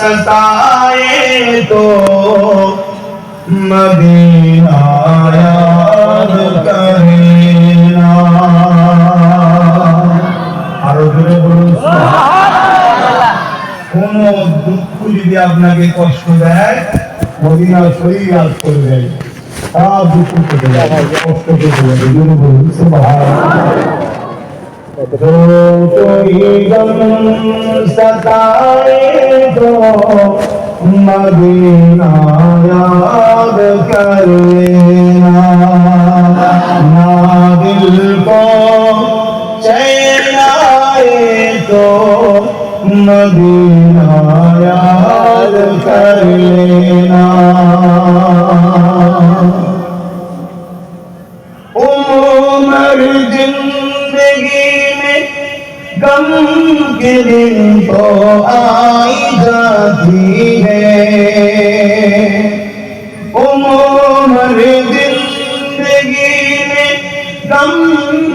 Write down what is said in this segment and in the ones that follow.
सताए तो मदीना याद करना আরো জোরে বলুন কোন দুঃখ যদি আপনাকে কষ্ট দেয় মদিনার শরীর ইয়াদ করে দেয় সব দুঃখ কেটে যায় কষ্ট কেটে যাবে জোরে বলুন সুবহানাল্লাহ जो कोई गम सताए तो मदीना याद कर लेना ना दिल को चैन आए तो मदीना याद कर लेना उम्र जिंदगी में गम के दिन तो आई जाती है। उम्र ज़िंदगी में गम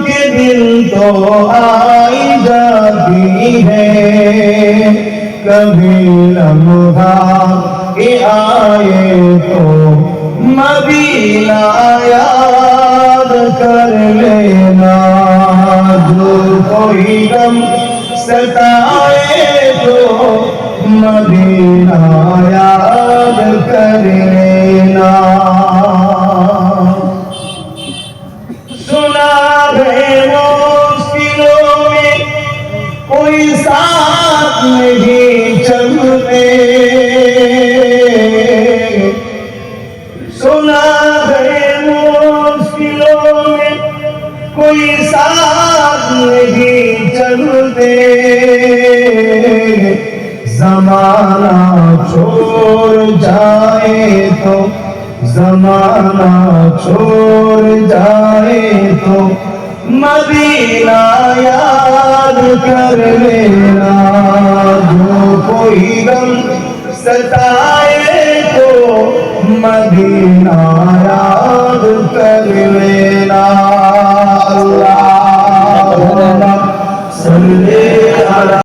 के दिन तो आई जाती है। कभी लम्हा के आए तो मदीना याद कर लेना। जो कोई गम सताए तो याद कर लेना में कोई साथ नहीं चलते सुना है में कोई साथ नहीं चलते। जमाना छोड़ जाए तो जमाना छोड़ जाए तो मदीना याद कर लेना जो कोई गम सताए तो मदीना